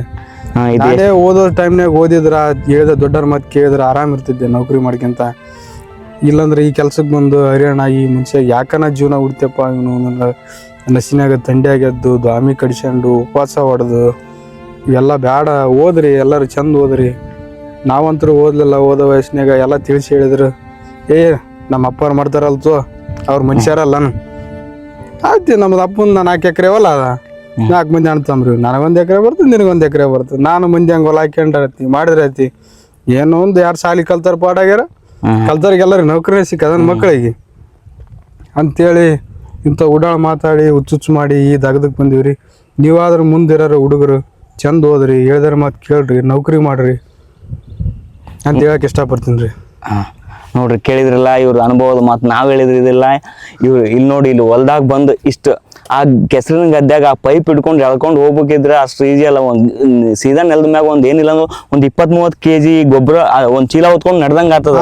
ಅದೇ ಇದು. ಓದೋ ಟೈಮ್ನಾಗ ಓದಿದ್ರ ಹೇಳಿದ ದೊಡ್ಡವ್ರ ಮತ್ತೆ ಕೇಳಿದ್ರೆ ಆರಾಮ್ ಇರ್ತಿದ್ದೆ ನೌಕರಿ ಮಾಡ್ಕೊಂತ ಇಲ್ಲಾಂದ್ರೆ ಈ ಕೆಲ್ಸಕ್ಕೆ ಬಂದು ಹರಿಯಾಣ ಈ ಮುಂಚೆ ಯಾಕನ ಜೀವನ ಉಡ್ತಪ್ಪ ಇವನು? ನಸಿನಾಗ ತಂಡಿಯಾಗೆದ್ದು ದ್ವಾಮಿ ಕಡಿಸ್ಕೊಂಡು ಉಪವಾಸ ಹೊಡೆದು. ಇವೆಲ್ಲ ಬೇಡ ಓದ್ರಿ ಎಲ್ಲರೂ ಚಂದ ಓದ್ರಿ. ನಾವಂತರೂ ಓದ್ಲಿಲ್ಲ ಓದೋ ವಯಸ್ಸಿನಾಗ ಎಲ್ಲ ತಿಳಿಸಿ ಹೇಳಿದ್ರು. ಏ ನಮ್ಮ ಅಪ್ಪವ್ರು ಮಾಡ್ತಾರಲ್ತು ಅವ್ರ ಮನುಷ್ಯರಲ್ಲ ಆಯ್ತು ನಮ್ದು ಅಪ್ಪನ ನಾಲ್ಕು ಎಕರೆ ಹೊಲ ಅದ. ನಾಲ್ಕು ಮಂದಿ ಅಣ್ತಂಬ್ರಿ ನನಗೊಂದು ಎಕರೆ ಬರ್ತದೆ ನಿನಗೊಂದು ಎಕರೆ ಬರ್ತದೆ. ನಾನು ಮಂದಿ ಹಂಗೆ ಹೊಲ ಹಾಕೊಂಡ್ರತಿ ಮಾಡಿದ್ರತಿ ಏನೋ ಒಂದು ಯಾರು ಸಾಲಿ ಕಲ್ತಾರ ಪಾಡಾಗ್ಯಾರ. ಕಲ್ತಾರಿಗೆಲ್ಲರಿಗೆ ನೌಕರಿ ಸಿಕ್ಕದನ್ ಮಕ್ಕಳಿಗೆ. ಅಂತೇಳಿ ಇಂಥ ಉಡಾಳ ಮಾತಾಡಿ ಹುಚ್ಚುಚ್ಚು ಮಾಡಿ ಈ ದಗದಕ್ಕೆ ರೀ ನೀವಾದ್ರೂ ಮುಂದಿರೋರು ಹುಡುಗರು ಚಂದ ಓದ್ರಿ ಹೇಳ್ದಾರ ಮಾತು ಕೇಳ್ರಿ ನೌಕರಿ ಮಾಡ್ರಿ ಅಂತ ಹೇಳಕ್ ಇಷ್ಟಪಡ್ತೀನಿ ರೀ ಹಾ. ನೋಡ್ರಿ ಕೇಳಿದ್ರಲ್ಲ ಇವ್ರ ಅನುಭವದ ಮಾತು ನಾವು ಹೇಳಿದ್ರಿ ಇದಿಲ್ಲ ಇವ್ರು ಇಲ್ಲಿ ನೋಡಿ ಇಲ್ಲಿ ಹೊಲ್ದಾಗ ಬಂದು ಇಷ್ಟು ಆ ಕೆಸರಿನ ಗದ್ದೆಗೆ ಆ ಪೈಪ್ ಇಟ್ಕೊಂಡು ಎಳ್ಕೊಂಡು ಹೋಗ್ಬೇಕಿದ್ರೆ ಅಷ್ಟು ಈಜಿ ಅಲ್ಲ. ಒಂದು ಸೀದಾ ನೆಲದ ಮ್ಯಾಗ ಒಂದು ಏನಿಲ್ಲ ಅಂದ್ರೆ ಒಂದು ಇಪ್ಪತ್ತ್ ಮೂವತ್ತು ಕೆ ಕೆಜಿ ಗೊಬ್ಬರ ಒಂದು ಚೀಲ ಹೊತ್ಕೊಂಡು ನಡ್ದಂಗೆ ಆಗ್ತದ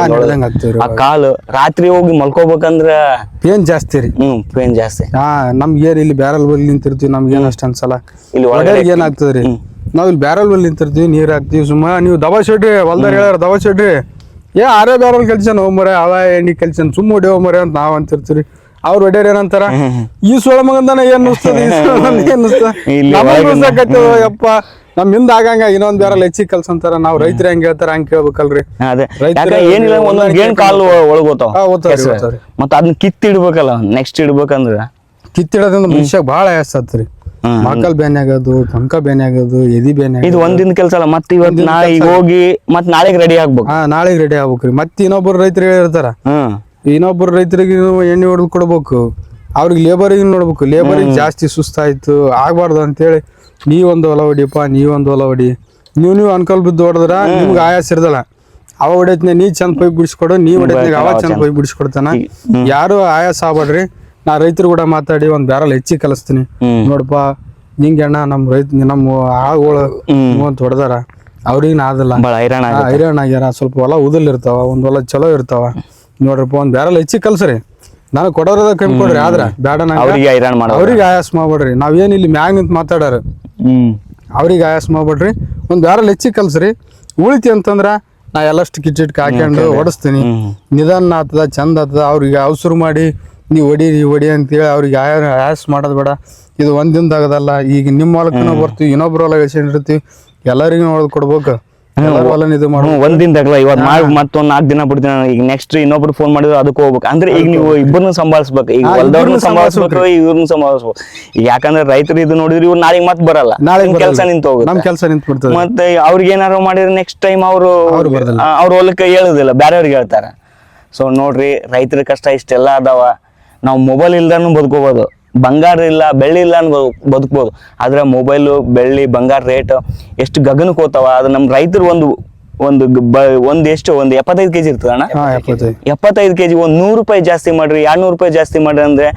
ಆ ಕಾಲು ರಾತ್ರಿ ಹೋಗಿ ಮಲ್ಕೋಬೇಕಂದ್ರೆ ಪೇನ್ ಜಾಸ್ತಿ ರೀ. ಹ್ಮ್ ಪೇನ್ ಜಾಸ್ತಿ. ಹಾ ನಮ್ಗೆ ಏನ್ ಇಲ್ಲಿ ಬ್ಯಾರಲ್ ಬಲ್ಲಿ ನಿಂತಿರ್ತೀವಿ ನಮ್ಗೆ ಏನು ಅಷ್ಟು ಅನ್ಸಲ್ಲ. ಇಲ್ಲಿ ಒಳಗಡೆ ಏನಾಗ್ತದೆ ರೀ? ನಾವು ಇಲ್ಲಿ ಬ್ಯಾರಲ್ ಬಲ್ಲಿ ನಿಂತಿರ್ತೀವಿ ನೀರು ಹಾಕ್ತೀವಿ ಸುಮ್ಮ ನೀವು ದವಾ ಶೆಡ್ರಿ ಹೊಲ್ದಾರ ಹೇಳ್ಯಾರ ದವಾ ಶೆಡ್ರಿ ಏ ಆರೇ ಬ್ಯಾರಲ್ ಕೆಲ್ಸನ್ ಹೋಗ್ಮರೆ ಅವ ಎಣ್ಣೆ ಕೆಲ್ಸ ಸುಮ್ಮ ಹೊಡಿ ಹೋಗ್ಮರೆ ಅಂತ ನಾವು ಅಂತಿರ್ತೀವಿ. ಅವ್ರ ಒಡೆಯರ್ ಏನಂತಾರ? ಈ ಸೋಳ ಮಗಂದನ ಏನ್ ನುಸ್ತದ ನುಸ್ತದ ಯಪ್ಪ. ನಮ್ ಹಿಂದ ಆಗಂಗ ಇನ್ನೊಂದ್ ಬೇರೆ ಹೆಚ್ಚಿ ಕಲ್ಸ ಅಂತಾರ. ನಾವ್ ರೈತರ ಹೆಂಗ್ ಹೇಳ್ತಾರ ಹಂಗ್ ಕೇಳ್ಬೇಕಲ್ರಿ. ಏನಿಲ್ಲ ಒಂದೊಂದ್ ಗೇಣ್ ಕಾಲು ಒಳಗೋತಾವ. ಮತ್ತ ಅದನ್ನ ಕಿತ್ತಿಡ್ಬೇಕಲ್ಲ ನೆಕ್ಸ್ಟ್ ಇಡ್ಬೇಕಂದ್ರ. ಕಿತ್ತಿಡೋದ್ರಿಂದ ಮನುಷ್ಯ ಬಹಳ ಹೆಸತ್ರಿ ಮಾಕಲ್ ಮಕ್ಕಲ್ ಬೇನೆ ಆಗೋದು ಪಂಕ ಬೇನೆ ಆಗೋದು ಎದಿ ಬೇನೆ ಇದು ಒಂದಿನ ಕೆಲಸ ಅಲ್ಲ ಮತ್ತೆ ಇವತ್ತು ನಾ ಈಗ ಹೋಗಿ ಮತ್ತೆ ನಾಳೆಗೆ ರೆಡಿ ಆಗ್ಬೇಕು. ಹಾ ನಾಳೆಗೆ ರೆಡಿ ಆಗ್ಬೇಕ್ರಿ. ಮತ್ತೆ ಇನ್ನೊಬ್ರು ರೈತರು ಹೇಳಿರ್ತಾರ. ಹ್ಮ್ ಇನ್ನೊಬ್ರು ರೈತರಿಗೆ ಎಣ್ಣೆ ಹೊಡೆದು ಕೊಡ್ಬೇಕು. ಅವ್ರಿಗೆ ಲೇಬರಿಗೆ ನೋಡ್ಬೇಕು. ಲೇಬರಿಗೆ ಜಾಸ್ತಿ ಸುಸ್ತಾಯ್ತು ಆಗ್ಬಾರ್ದು ಅಂತೇಳಿ ನೀವೊಂದು ಹೊಲ ಹೊಡಿಯಪ್ಪ ನೀವೊಂದು ಹೊಲ ಹೊಡಿ ನೀವು ನೀವು ಅನ್ಕಲ್ ಬಿದ್ದು ಹೊಡೆದ್ರ ನಿಮ್ಗೆ ಆಯಾಸ ಇರ್ದಲ್ಲ. ಅವ ಹೊಡೆತ್ನ ನೀ ಚಂದ ಪೈಪ್ ಬಿಡಿಸ್ಕೊಡು ನೀ ಹೊಡೆತ್ನಾಗ ಅವ ಚಂದ ಪೈಪ್ ಬಿಡಿಸ್ಕೊಡ್ತಾನ. ಯಾರು ಆಯಾಸ ಆಗ್ಬೇಡ್ರಿ ನಾ ರೈತರು ಕೂಡ ಮಾತಾಡಿ ಒಂದ್ ಬ್ಯಾರಲ್ ಹೆಚ್ಚಿಗೆ ಕಲಿಸ್ತೀನಿ. ನೋಡಪ್ಪ ನಿಂಗೆ ಅಣ್ಣ ನಮ್ಮ ರೈತ ನಮ್ಮ ಆಳುಗಳು ಅಂತ ಹೊಡೆದಾರ. ಅವ್ರಿಗೆ ನಾ ಅದಲ್ಲ ಹೈರಾಣ ಆಗ್ಯಾರ. ಸ್ವಲ್ಪ ಹೊಲ ಉದಲ್ ಇರ್ತಾವ ಒಂದ್ ಹೊಲ ಚಲೋ ಇರ್ತಾವ. ನೋಡ್ರಪ್ಪ ಒಂದ್ ಬ್ಯಾರಲ್ ಹೆಚ್ಚಿ ಕಲ್ಸ್ರಿ. ನಾನು ಕೊಡೋರದ ಕಮ್ಮಿ ಕೊಡ್ರಿ ಆದ್ರ ನಂಗ. ಅವ್ರಿಗೆ ಹೈರಾಣ ಅವ್ರಿಗೆ ಆಯಾಸ ಮಾಡ್ಬೇಡ್ರಿ. ನಾವೇನ್ ಇಲ್ಲಿ ಮ್ಯಾಗ ನಿಂತ ಮಾತಾಡಾರ? ಹ್ಮ್. ಅವ್ರಿಗೆ ಆಯಾಸ ಮಾಡ್ಬೇಡ್ರಿ. ಒಂದ್ ಬ್ಯಾರಲ್ ಹೆಚ್ಚಿ ಕಲ್ಸ್ರಿ. ಉಳಿತಿ ಅಂತಂದ್ರ ನಾ ಎಲ್ಲಷ್ಟು ಕಿಟ್ಟಿಟ್ ಹಾಕೊಂಡು ಓಡಿಸ್ತೀನಿ. ನಿಧಾನ ಆತದ ಚಂದ ಆತದ. ಅವ್ರಿಗೆ ಅವಸರು ಮಾಡಿ ನೀವು ಹೊಡೀರಿ ಹೊಡಿ ಅಂತೇಳಿ ಅವ್ರಿಗೆ ಆಯ ಆಯಾಸ ಮಾಡೋದು ಬೇಡ. ಇದು ಒಂದ್ ದಿನದಾಗದಲ್ಲ ಈಗ ನಿಮ್ಮ ಹೊಲಕ್ಕೂ ಬರ್ತೀವಿ ಇನ್ನೊಬ್ರ ಹೊಲ ಇಳಿಸಿರ್ತೀವಿ ಎಲ್ಲರಿಗೂ ನೋಡೋದು ಕೊಡ್ಬೇಕು. ಒಂದ್ ದಿನದಾಗಲ್ಲ ಇವತ್ತು ಮಾಡಿ ಮತ್ತೊಂದ್ ನಾಲ್ಕು ದಿನ ಬಿಡ್ತೀನಿ ಈಗ ನೆಕ್ಸ್ಟ್ ಇನ್ನೊಬ್ರು ಫೋನ್ ಮಾಡಿದ್ರು ಅದಕ್ಕೆ ಹೋಗ್ಬೇಕು. ಅಂದ್ರೆ ಈಗ ನೀವು ಇಬ್ಬರನ್ನ ಸಂಭಾಳಿಸ್ಬೇಕು. ಈಗ ಹೊಲ್ದವ್ರನ್ನ ಸಂಭಾಳಿಸ್ಬೇಕು. ಇವ್ರನ್ನ ಸಂಭಾಳಿಸ್ಬೇಕು. ಈಗ ಯಾಕಂದ್ರೆ ರೈತರು ಇದು ನೋಡಿದ್ರೆ ಇವ್ರು ನಾಳೆಗೆ ಮತ್ತೆ ಬರಲ್ಲ. ನಾಳೆ ಕೆಲಸ ನಿಂತು ಹೋಗುತ್ತೆ. ಕೆಲಸ ನಿಂತು ಮತ್ತೆ ಅವ್ರಿಗೆ ಏನಾರು ಮಾಡಿದ್ರೆ ನೆಕ್ಸ್ಟ್ ಟೈಮ್ ಅವರು ಅವ್ರು ಹೊಲಕ್ಕೆ ಹೇಳುದಿಲ್ಲ. ಬೇರೆಯವ್ರಿಗೆ ಹೇಳ್ತಾರೆ. ಸೊ ನೋಡ್ರಿ ರೈತರ ಕಷ್ಟ ಇಷ್ಟೆಲ್ಲ ಅದಾವ. ನಾವು ಮೊಬೈಲ್ ಇಲ್ದಾನು ಬದುಕೋಬೋದು. ಬಂಗಾರ ಇಲ್ಲ ಬೆಳ್ಳಿ ಇಲ್ಲ ಅನ್ ಬದುಕ್ಬೋದು. ಆದ್ರೆ ಮೊಬೈಲು ಬೆಳ್ಳಿ ಬಂಗಾರ ರೇಟ್ ಎಷ್ಟು ಗಗನಕ್ಕೆ ಹೋಗ್ತಾವ. ಅದು ನಮ್ಮ ರೈತರು ಒಂದು ಒಂದು ಬ ಒಂದು ಎಷ್ಟು ಒಂದು ಎಪ್ಪತ್ತೈದು ಕೆಜಿ ಇರ್ತದೆ ಅಣ್ಣ? ಎಪ್ಪತ್ತೈದು. ಕೆಜಿ ಒಂದು ನೂರು ರೂಪಾಯಿ ಜಾಸ್ತಿ ಮಾಡ್ರಿ ಎರಡು ನೂರು ರೂಪಾಯಿ ಜಾಸ್ತಿ ಮಾಡ್ರಿ ಅಂದ್ರೆ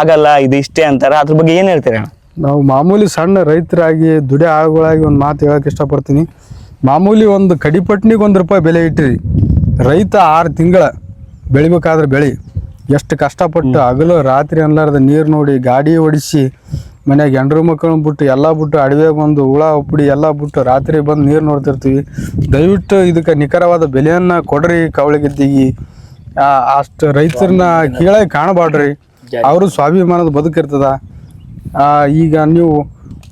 ಆಗಲ್ಲ ಇದು ಇಷ್ಟೇ ಅಂತಾರೆ. ಅದ್ರ ಬಗ್ಗೆ ಏನು ಹೇಳ್ತೀರಿ ಅಣ್ಣ? ನಾವು ಮಾಮೂಲಿ ಸಣ್ಣ ರೈತರಾಗಿ ದುಡಿ ಆಳುಗಳಾಗಿ ಒಂದು ಮಾತು ಹೇಳಕ್ ಇಷ್ಟಪಡ್ತೀನಿ. ಮಾಮೂಲಿ ಒಂದು ಕಡಿಪಟ್ನಿಗೆ ಒಂದು ರೂಪಾಯಿ ಬೆಲೆ ಇಟ್ಟಿರಿ. ರೈತ ಆರು ತಿಂಗಳ ಬೆಳಿಬೇಕಾದ್ರೆ ಬೆಳಿ. ಎಷ್ಟು ಕಷ್ಟಪಟ್ಟು ಹಗಲು ರಾತ್ರಿ ಅನ್ಲಾರ್ದ ನೀರು ನೋಡಿ ಗಾಡಿ ಓಡಿಸಿ ಮನ್ಯಾಗ ಹೆಂಡ್ರು ಮಕ್ಕಳನ್ನ ಬಿಟ್ಟು ಎಲ್ಲ ಬಿಟ್ಟು ಅಡವೆ ಬಂದು ಹುಳ ಉಪ್ಪುಡಿ ಎಲ್ಲ ಬಿಟ್ಟು ರಾತ್ರಿ ಬಂದು ನೀರು ನೋಡ್ತಿರ್ತೀವಿ. ದಯವಿಟ್ಟು ಇದಕ್ಕೆ ನಿಖರವಾದ ಬೆಲೆಯನ್ನು ಕೊಡ್ರಿ ಕವಳಿಗೆದ್ದಿಗಿ. ಅಷ್ಟು ರೈತರನ್ನ ಕೀಳಾಗಿ ಕಾಣಬಾಡ್ರಿ. ಅವರು ಸ್ವಾಭಿಮಾನದ ಬದುಕಿರ್ತದ ಆ, ಈಗ ನೀವು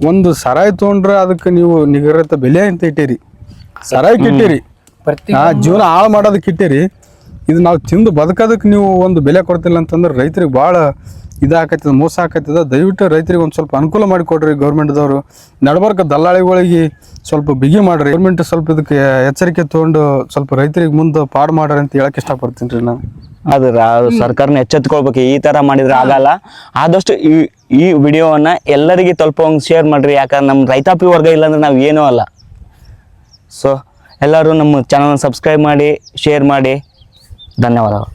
ಒಂದು ಸರಾಯಿ ತೊಗೊಂಡ್ರೆ ಅದಕ್ಕೆ ನೀವು ನಿಗರತ ಬೆಲೆ ಅಂತ ಇಟ್ಟಿರಿ. ಸರಾಯಿ ಕಿಟ್ಟಿರಿ. ಆ ಜೀವನ ಹಾಳು ಮಾಡೋದಕ್ಕೆ ಇಟ್ಟಿರಿ. ಇದು ನಾವು ತಿಂದು ಬದುಕೋದಕ್ಕೆ ನೀವು ಒಂದು ಬೆಲೆ ಕೊಡ್ತಿಲ್ಲ ಅಂತಂದ್ರೆ ರೈತರಿಗೆ ಭಾಳ ಇದಾಕತ್ತದ ಮೋಸ ಆಕತ್ತದ ದಯವಿಟ್ಟು ರೈತರಿಗೆ ಒಂದು ಸ್ವಲ್ಪ ಅನುಕೂಲ ಮಾಡಿಕೊಡ್ರಿ ಗೌರ್ಮೆಂಟ್ದವರು. ನಡಬರ್ಕ ದಲ್ಲಾಳಿಗಳಿಗೆ ಸ್ವಲ್ಪ ಬಿಗಿ ಮಾಡಿರಿ. ಗೌರ್ಮೆಂಟ್ ಸ್ವಲ್ಪ ಇದಕ್ಕೆ ಎಚ್ಚರಿಕೆ ತೊಗೊಂಡು ಸ್ವಲ್ಪ ರೈತರಿಗೆ ಮುಂದೆ ಪಾಡು ಮಾಡ್ರಿ ಅಂತ ಹೇಳಕ್ ಇಷ್ಟಪಡ್ತೀನಿ ರೀ ನಾನು. ಅದು ಸರ್ಕಾರನ ಎಚ್ಚೆತ್ಕೊಳ್ಬೇಕು. ಈ ತರ ಮಾಡಿದ್ರೆ ಆಗಲ್ಲ. ಆದಷ್ಟು ಈ ಈ ವಿಡಿಯೋವನ್ನು ಎಲ್ಲರಿಗೆ ತಲುಪೋಂಗ್ ಶೇರ್ ಮಾಡ್ರಿ. ಯಾಕಂದ್ರೆ ನಮ್ಮ ರೈತಾಪಿ ವರ್ಗ ಇಲ್ಲಾಂದ್ರೆ ನಾವು ಏನೂ ಅಲ್ಲ. ಸೊ ಎಲ್ಲರೂ ನಮ್ಮ ಚಾನಲ್ನ ಸಬ್ಸ್ಕ್ರೈಬ್ ಮಾಡಿ ಶೇರ್ ಮಾಡಿ. ధన్యవాదాలు.